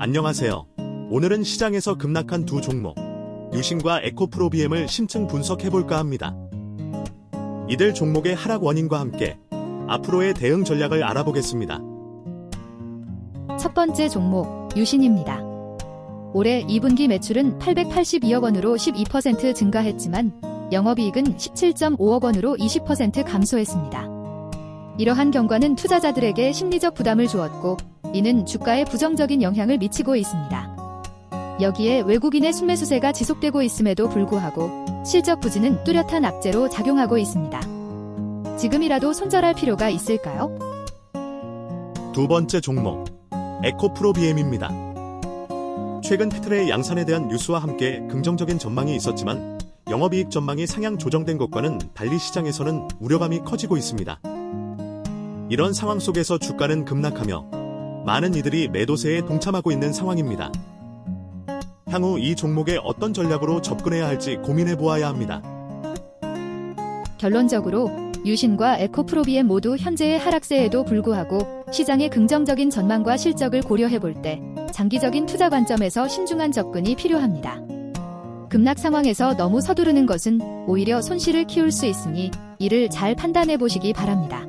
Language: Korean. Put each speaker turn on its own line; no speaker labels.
안녕하세요. 오늘은 시장에서 급락한 두 종목, 유신과 에코프로비엠을 심층 분석해볼까 합니다. 이들 종목의 하락 원인과 함께 앞으로의 대응 전략을 알아보겠습니다.
첫 번째 종목 유신입니다. 올해 2분기 매출은 882억 원으로 12% 증가했지만 영업이익은 17.5억 원으로 20% 감소했습니다. 이러한 경과는 투자자들에게 심리적 부담을 주었고 이는 주가에 부정적인 영향을 미치고 있습니다. 여기에 외국인의 순매수세가 지속되고 있음에도 불구하고 실적 부진은 뚜렷한 악재로 작용하고 있습니다. 지금이라도 손절할 필요가 있을까요?
두 번째 종목, 에코프로비엠입니다. 최근 피틀의 양산에 대한 뉴스와 함께 긍정적인 전망이 있었지만 영업이익 전망이 상향 조정된 것과는 달리 시장에서는 우려감이 커지고 있습니다. 이런 상황 속에서 주가는 급락하며 많은 이들이 매도세에 동참하고 있는 상황입니다. 향후 이 종목에 어떤 전략으로 접근해야 할지 고민해 보아야 합니다.
결론적으로 유신과 에코프로비엠 모두 현재의 하락세에도 불구하고 시장의 긍정적인 전망과 실적을 고려해 볼 때 장기적인 투자 관점에서 신중한 접근이 필요합니다. 급락 상황에서 너무 서두르는 것은 오히려 손실을 키울 수 있으니 이를 잘 판단해 보시기 바랍니다.